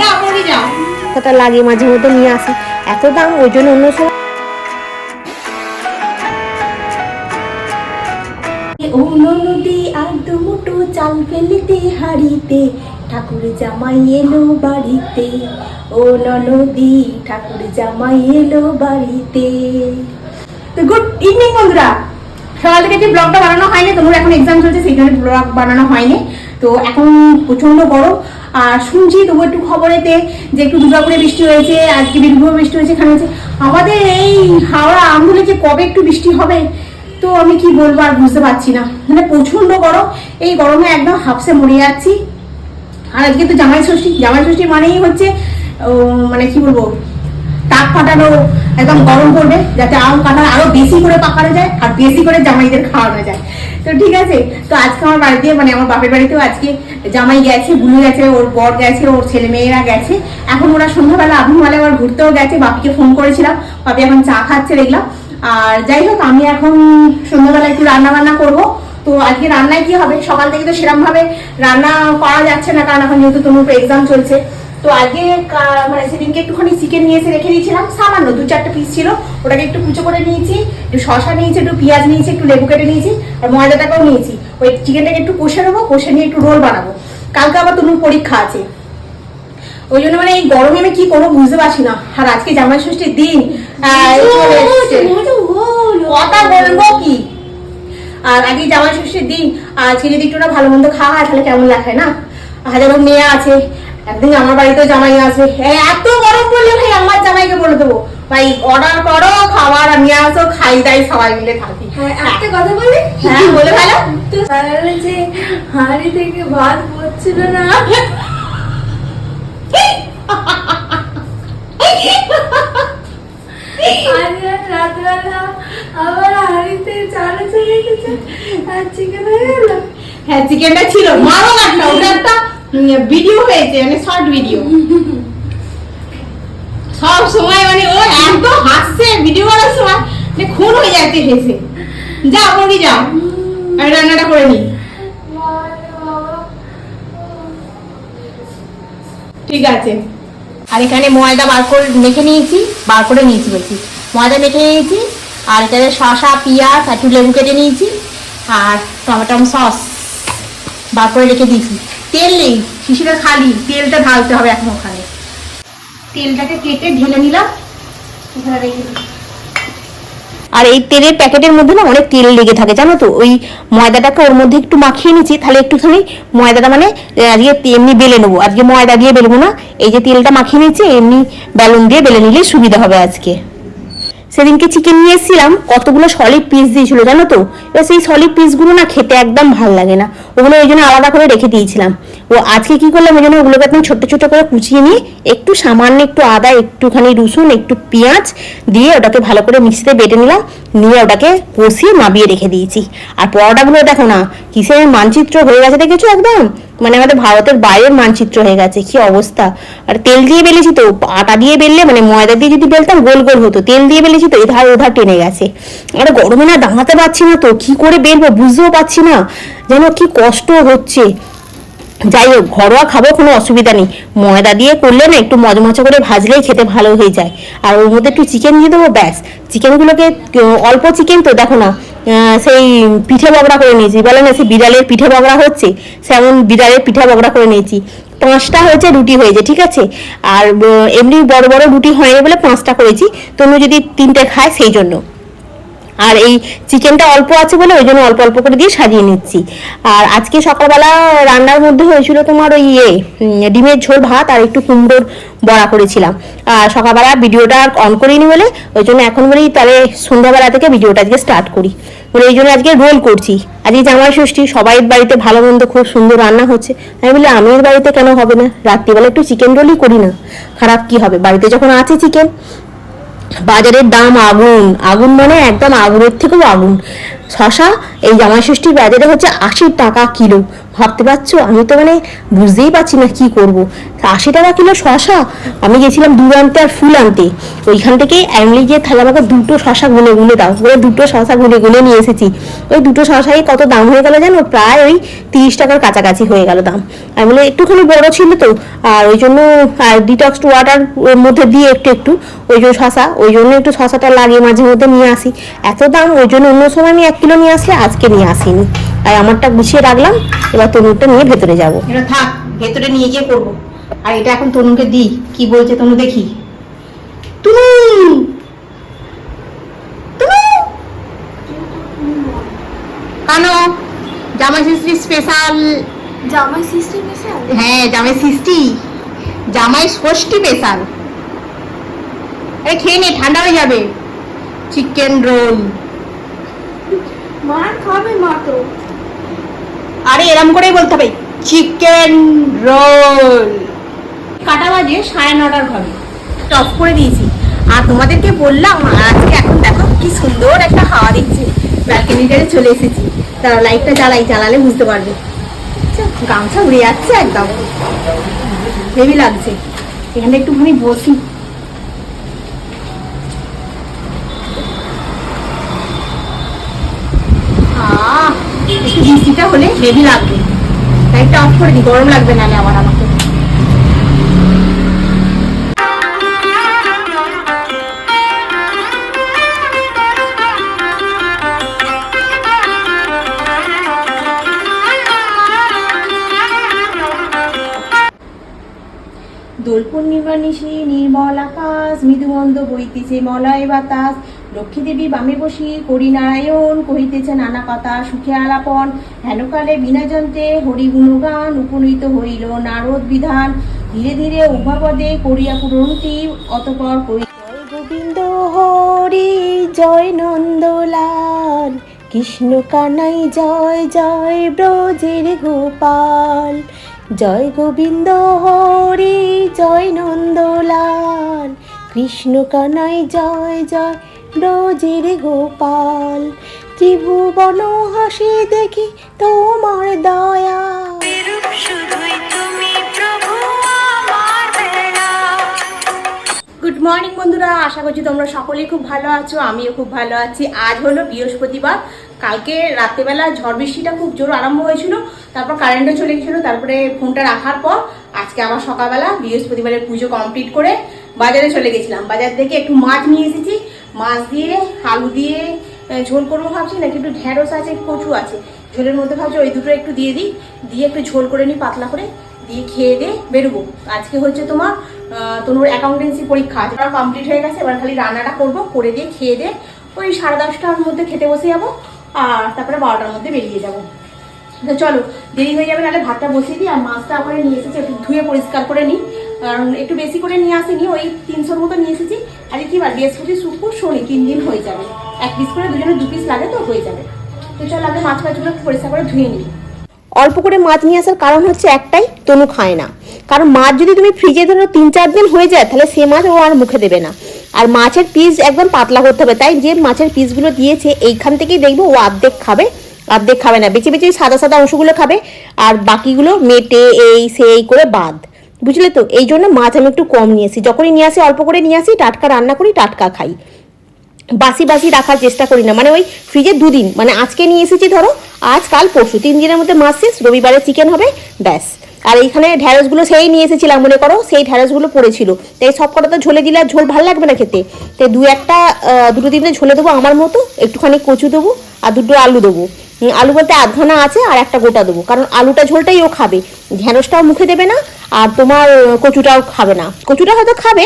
যা পড়ি যাও। কথাটা লাগে মাঝে মধ্যে নিয়ে আসি। এত দাম ওই জন্য অন্য সময় ও আর দুমুটো চাল ফেলিতে হাড়িতে ঠাকুর জামাই এলো বাড়িতে। ও নদী ঠাকুর জামাই এলো বাড়িতে। তো গুড ইভিনিং বন্ধুরা। সকাল থেকে যে ব্লগটা বানানো হয়নি তোমার এখন এক্সাম চলছে সেই জন্য ব্লগ বানানো হয়নি। তো এখন প্রচণ্ড গরম আর শুনছি তবু একটু খবরেতে যে একটু দুর্গাপুরে বৃষ্টি হয়েছে, আজকে বীরভূমে বৃষ্টি হয়েছে, এখানে হয়েছে। আমাদের এই হাওড়া আমগুলে যে কবে একটু বৃষ্টি হবে, তো আমি কি বলব আর বুঝতে পারছি না। মানে প্রচণ্ড গরম, এই গরমে একদম হাফসে মরে যাচ্ছি। আর আজকে তো জামাই ষষ্ঠী জামাই ষষ্ঠী মানেই হচ্ছে মানে কি বলব টাক ফাটানো একদম গরম করবে যাতে আম কাঁঠাল আরও বেশি করে পাকানো যায় আর বেশি করে জামাইদের খাওয়ানো যায়। তো ঠিক আছে, তো আজকে আমার বাড়িতে মানে আমার বাপের বাড়িতেও আজকে জামাই গেছে বুনু গেছে, ওর বর গেছে, ওর ছেলে মেয়েরা গেছে। এখন ওরা সন্ধ্যাবেলা আবুমালে আবার ঘুরতেও গেছে, বাপিকে ফোন করেছিলাম, বাপি এখন চা খাচ্ছে দেখলাম। আর যাই হোক, আমি এখন সন্ধ্যাবেলা একটু রান্না বান্না করব। তো আজকে রান্নায় কি হবে? সকাল থেকে তো সেরকম ভাবে রান্না করা যাচ্ছে না, কারণ এখন যেহেতু তোমার এক্সাম চলছে। তো কা- মানে সেদিনকে একটুখানি চিকেন নিয়ে এসে রেখে দিয়েছিলাম। সামান্য দু চারটে পিস ছিল। ওটাকে একটু কুচো করে নিয়েছি একটু শশা নিয়েছি একটু পেঁয়াজ নিয়েছি একটু লেবু কেটে নিয়েছি আর ময়দাটাকেও নিয়েছি। ওই চিকেনটাকে একটু কষে নেব কষে নিয়ে একটু রোল বানাবো। কালকে আবার তনুর পরীক্ষা আছে। ওই জন্য মানে এই গরমে আমি কি করব বুঝতে পারছি না। আর আজকে জামাই ষষ্ঠীর দিন এসছে। কথা বলব কি? আর আজকে জামাই ষষ্ঠীর দিন আজকে যদি একটু না ভালো মন্দ খাওয়া হয় তাহলে কেমন লাগে না? হাজারো মেয়ে আছে একদিন আমার বাড়িতে জামাই আসবে। এই এত গরম পড়লে ভাই আমার জামাইকে বলে দেবো। ভাই অর্ডার করো খাবার নিয়ে আসো খাই দাই সবাই মিলে থাকি। হ্যাঁ, একটা কথা বলি? হ্যাঁ বলে ভালো যে হাঁড়ি থেকে ভাত পড়ছিল না? আবার হাঁড়িতে চালে চলে গেছে আর চিকেন হয়ে গেল? হ্যাঁ চিকেনটা ছিল। মারো একটা ওটা একটা ভিডিও হয়েছে মানে শর্ট ভিডিও সব সময় মানে ও একদম হাসছে ভিডিও করার সময় মানে খুন হয়ে যাচ্ছে হেসে। যা, পড়ি যাও আমি রান্নাটা করে নিই। ঠিক আছে। আর এখানে ময়দা বার করে মেখে নিয়েছি বার করে নিয়েছি বলছি। ময়দা মেখে নিয়েছি, আর এখানে শসা, পেঁয়াজ, আর একটু লেবু কেটে নিয়েছি, আর টমেটো সস বার করে রেখে দিয়েছি। তেল নেই শিশিটা খালি, তেলটা ঢালতে হবে এখন ওখানে। তেলটাকে কেটে ঢেলে নিলাম আর এই তেলের প্যাকেটের মধ্যে না অনেক তেল লেগে থাকে, জানো তো? ওই ময়দাটাকে ওর মধ্যে একটু মাখিয়ে নিচ্ছি, তাহলে একটুখানি ময়দাটা মানে আজকে এমনি বেলে নেব। আজকে ময়দা দিয়ে বেলবো না, এই যে তেলটা মাখিয়ে নিচ্ছি, এমনি বেলুন দিয়ে বেলে নিলে সুবিধা হবে আজকে। সেদিনকে চিকেন নিয়ে এসেছিলাম, কতগুলো সলিড পিস দিয়েছিল জানো তো? এবার সেই সলিড পিসগুলো না খেতে একদম ভালো লাগে না। ওগুলো ওই জন্য আলাদা করে রেখে দিয়েছিলাম। ও আজকে কি করলাম ওই জন্য ওগুলোকে একদম ছোট ছোট করে কুচিয়ে নিয়ে একটু সামান্য একটু আদা, একটুখানি রসুন, একটু পেঁয়াজ দিয়ে ওটাকে ভালো করে মিক্সিতে বেটে নিলাম, নিয়ে ওটাকে কষিয়ে নাবিয়ে রেখে দিয়েছি। আর পরোটাগুলো দেখো না, কিসের মানচিত্র হয়ে গেছে দেখেছ একদম? মানে আমাদের ভারতের বাইরের মানচিত্র হয়ে গেছে, কি অবস্থা? আর তেল দিয়ে বেলেছি তো, আটা দিয়ে বেললে মানে ময়দা দিয়ে যদি বেলতাম, গোল গোল হতো। তেল দিয়ে বেলেছি তো, এধার ওধার টেনে গেছে। আর গরমে না দাঁড়াতে পারছি না তো, কি করে বেলবো বুঝতেও পারছি না। যেন কি কষ্ট হচ্ছে। যাই হোক, ঘরোয়া খাব কোনো অসুবিধা নেই। ময়দা দিয়ে করলে না একটু মজমচা করে ভাজলেই খেতে ভালো হয়ে যায়। আর ওর মধ্যে একটু চিকেন দিয়ে দেবো, ব্যাস। চিকেনগুলোকে অল্প চিকেন তো, দেখো না। সেই পিঠে বগড়া করে নিয়েছি। বলে না, সেই বিড়ালের পিঠে বগড়া হচ্ছে? সেমন বিড়ালের পিঠে বগড়া করে নিয়েছি। পাঁচটা হয়েছে, রুটি হয়েছে, ঠিক আছে? আর এমনি বড় বড় রুটি হয়নি বলে পাঁচটা করেছি। তুমি যদি তিনটে খায়, সেই জন্য। আর এই চিকেনটা অল্প আছে বলে ওই জন্য অল্প অল্প করে দিয়ে সাজিয়ে নিচ্ছি। আর আজকে সকালবেলা রান্নার মধ্যে হয়েছিল তোমার ওই ইয়ে ডিমের ঝোল ভাত আর একটু কুমড়োর বড়া করেছিলাম। আর সকালবেলা ভিডিওটা অন করিনি বলে ওই জন্য এখন বলেই তাহলে সন্ধ্যাবেলা থেকে ভিডিওটা আজকে স্টার্ট করি। বলে এই জন্য আজকে রোল করছি। আজকে জামাই ষষ্ঠী, সবাই বাড়িতে ভালো মন্দ খুব সুন্দর রান্না হচ্ছে। আমি বলি আমির বাড়িতে কেন হবে না? রাত্রিবেলা একটু চিকেন রোলই করি না। খারাপ কি হবে? বাড়িতে যখন আছে চিকেন বাজারের দাম আগুন। আগুন মানে একদম আগুনের থেকেও আগুন। শশা, এই জামাই ষষ্ঠীর বাজারে হচ্ছে আশি টাকা কিলো। ভাবতে পারছ? আমি তো মানে বুঝতেই পারছি না কি করব। আশি টাকা কিলো শশা? আমি গেছিলাম দূর আনতে আর ফুল আনতে। ওইখান থেকে এমনি গিয়ে তাহলে আমাকে দুটো শশা গুনে গুনে দাও। বলে দুটো শশা গুনে গুনে নিয়ে এসেছি। ওই দুটো শশাই কত দাম হয়ে গেল জানো? প্রায় ওই তিরিশ টাকার কাছাকাছি হয়ে গেল দাম। আমি বলে, একটুখানি বড় ছিল তো। আর ওই জন্য ডিটক্সড ওয়াটার ওর মধ্যে দিয়ে একটু একটু, ওই জন্য শশা ওই জন্য একটু শশাটা লাগিয়ে মাঝে মধ্যে নিয়ে আসি। এত দাম ওই জন্য অন্য সময় আমি এক কিলো নিয়ে আসলে আজকে নিয়ে আসিনি। আর আমারটা গুছিয়ে রাখলাম এবার তনুরটা নিয়ে ভেতরে যাব। এটা থাক ভেতরে নিয়ে গিয়ে করব। আর এটা এখন তনুকে দিই কি বলছে তনু দেখি। তুমি কানো জামাই ষষ্ঠী স্পেশাল জামাই সিস্টেম এসে হ্যাঁ জামাই ষষ্ঠী। জামাই ষষ্ঠী স্পেশাল আরে খেয়ে নে ঠান্ডা হয়ে যাবে। চিকেন রোল মার খাবে মা তো। আরে এরম করেই বলতে হবে চিকেন রোল কাটা বাজে সাড়ে নটার ঘরে। টপ করে দিয়েছি। আর তোমাদেরকে বললাম আজকে এখন দেখো কি সুন্দর একটা হাওয়া দিচ্ছে। ব্যালকনিতে চলে এসেছি। তারা লাইটটা জ্বালাই জ্বালালে বুঝতে পারবে। গামছা উড়ে যাচ্ছে একদম। হেভি লাগছে। এখানে একটুখানি বসি আহ একটু বৃষ্টিটা হলে হেভি লাগবে। লাইটটা অফ করে দিই, গরম লাগবে নালে আবার আমাকে। দোল পূর্ণিমা নিশি নির্মল আকাশ, মৃদুমন্দ বইতেছে মলয় বাতাস। লক্ষ্মী দেবী বামে বসি করি নারায়ণ কহিতেছে নানা কথা সুখে আলাপন। হেনকালে বিনা যন্ত্রে হরি গুণগান উপনীত হইল নারদ বিধান। ধীরে ধীরে উভাপদে করিয়া পূরণতি অতপর করি। গোবিন্দ হরি, জয় নন্দলাল। কৃষ্ণ কানাই, জয় জয় ব্রজের গোপাল। জয় গোবিন্দ হরি, জয় নন্দলাল। কৃষ্ণ কানাই, জয় জয় ব্রজের গোপাল ত্রিভুবন হাসি দেখি তোমার দয়া। গুড মর্নিং বন্ধুরা আশা করছি তোমরা সকলেই খুব ভালো আছো আমিও খুব ভালো আছি। আজ হলো বৃহস্পতিবার কালকে রাত্রেবেলা ঝড় বৃষ্টিটা খুব জোর আরম্ভ হয়েছিল তারপর কারেন্টও চলে গেছিল তারপরে ফোনটা রাখার পর আজকে আবার সকালবেলা বৃহস্পতিবারের পুজো কমপ্লিট করে বাজারে চলে গেছিলাম। বাজার থেকে একটু মাছ নিয়ে এসেছি মাছ দিয়ে, আলু দিয়ে ঝোল করব ভাবছি, নাকি একটু ঢেঁড়স আছে কচু আছে। ঝোলের মধ্যে ভাবছি ওই দুটো একটু দিয়ে দিই, দিয়ে একটু ঝোল করে নিই পাতলা করে, দিয়ে খেয়ে দিয়ে বেরোবো। আজকে হচ্ছে তোমার তোমার অ্যাকাউন্টেন্সি পরীক্ষা আছে। কমপ্লিট হয়ে গেছে, এবার খালি রান্নাটা করব, করে দিয়ে খেয়ে দিয়ে ওই সাড়ে দশটার মধ্যে খেতে বসে যাব, আর তারপরে বারোটার মধ্যে বেরিয়ে যাব। তো চলো, দেরি হয়ে যাবে নাহলে ভাতটা বসিয়ে দিই, আর মাছটা ওখানে নিয়ে এসেছি, একটু ধুয়ে পরিষ্কার করে নিই। কারণ একটু বেশি করে নিয়ে আসিনি, ওই তিনশোর মতো নিয়ে এসেছি। আর কি বার বৃহস্পতি, শুক্র, শনি তিন দিন হয়ে যাবে। এক পিস করে দুজনে দু পিস লাগে তো, হয়ে যাবে। তো চলো আগে মাছ মাছগুলো পরিষ্কার করে ধুয়ে নিই। অল্প করে মাছ নিয়ে আসার কারণ হচ্ছে একটাই, তনু খায় না। কারণ মাছ যদি তুমি ফ্রিজে ধরো তিন চার দিন হয়ে যায়, তাহলে সে মাছ ও আর মুখে দেবে না। আর মাছের পিস একদম পাতলা করতে হবে, তাই যে মাছের পিসগুলো দিয়েছে, এইখান থেকেই দেখব ও অর্ধেক খাবে অর্ধেক খাবে না। বেছে বেছে সাদা সাদা অংশগুলো খাবে, আর বাকিগুলো মেটে, এই, সেই করে বাদ বুঝলে তো? এই জন্য মাছ আমি একটু কম নিয়ে আসি। যখনই নিয়ে আসি, অল্প করে নিয়ে আসি, টাটকা রান্না করি, টাটকা খাই। বাসি বাসি রাখার চেষ্টা করি না। মানে ওই ফ্রিজে দুদিন মানে আজকে নিয়ে এসেছি ধরো, আজ কাল পরশু। তিন দিনের মধ্যে মাছ শেষ, রবিবারে চিকেন হবে, ব্যাস। আর এইখানে ঢ্যাঁড়সগুলো সেই নিয়ে এসেছিলাম, মনে করো, সেই ঢ্যাঁড়সগুলো পড়েছিল। তাই সব কটা তো ঝোলে দিলে আর ঝোল ভালো লাগবে না খেতে? তাই দু একটা দুটো তিনটে ঝোলে দেবো আমার মতো, একটুখানি কচু দেবো, আর দুটো আলু দেবো। আলু বলতে আধখানা আছে আর একটা গোটা দেবো। কারণ আলুটা ঝোলটাই ও খাবে। ঢ্যাঁড়সটাও মুখে দেবে না আর তোমার কচুটাও খাবে না। কচুটা হয়তো খাবে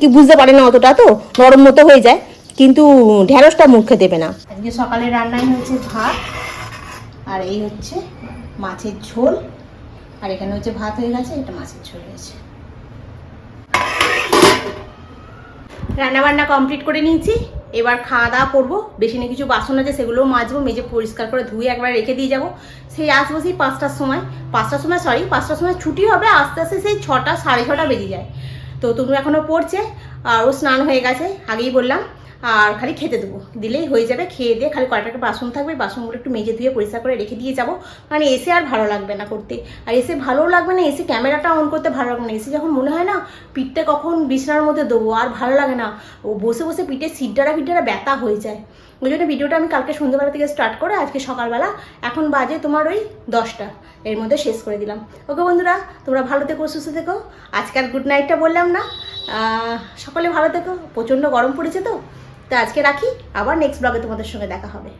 কি বুঝতে পারে না অতটা তো নরম মতো হয়ে যায় কিন্তু ঢ্যাঁড়সটা মুখে দেবে না। আজকে সকালে রান্নায় হচ্ছে ভাত আর এই হচ্ছে মাছের ঝোল আর এখানে হচ্ছে ভাত হয়ে গেছে এটা মাছের ঝোল হয়েছে। রান্না বান্না কমপ্লিট করে নিয়েছি। এবার খাওয়া দাওয়া করব। বেশি না কিছু বাসন আছে, সেগুলোও মাজবো, মেজে পরিষ্কার করে ধুয়ে একবার রেখে দিয়ে যাব। সেই আসব সেই পাঁচটার সময়। পাঁচটার সময় সরি পাঁচটার সময় ছুটি হবে, আস্তে আস্তে সেই ছটা, সাড়ে ছটা বেজে যায়। তো তুমি এখনও পড়ছে আরও স্নান হয়ে গেছে, আগেই বললাম। আর খালি খেতে দেবো। দিলেই হয়ে যাবে, খেয়ে দিয়ে খালি কয়টাকে বাসন থাকবে, বাসনগুলো একটু মেজে ধুয়ে পরিষ্কার করে রেখে দিয়ে যাব। মানে এসে আর ভালো লাগবে না করতে। আর এসে ভালোও লাগবে না, এসে ক্যামেরাটা অন করতে ভালো লাগবে না। এসে যখন মনে হয় না পিঠটা কখন বিছানার মধ্যে দেবো, আর ভালো লাগে না। ও বসে বসে পিঠে সিটডারা ফিটডারা ব্যথা হয়ে যায়। ওই জন্য ভিডিওটা আমি কালকে সন্ধ্যেবেলা থেকে স্টার্ট করে আজকে সকালবেলা, এখন বাজে তোমার ওই দশটা। এর মধ্যে শেষ করে দিলাম। ওকে বন্ধুরা, তোমরা ভালো থেকো, সুস্থ থেকো। আজকাল গুড নাইটটা বললাম না। সকলে ভালো থেকো। প্রচণ্ড গরম পড়েছে তো। তো আজকে রাখি আবার নেক্সট ব্লগে তোমাদের সঙ্গে দেখা হবে।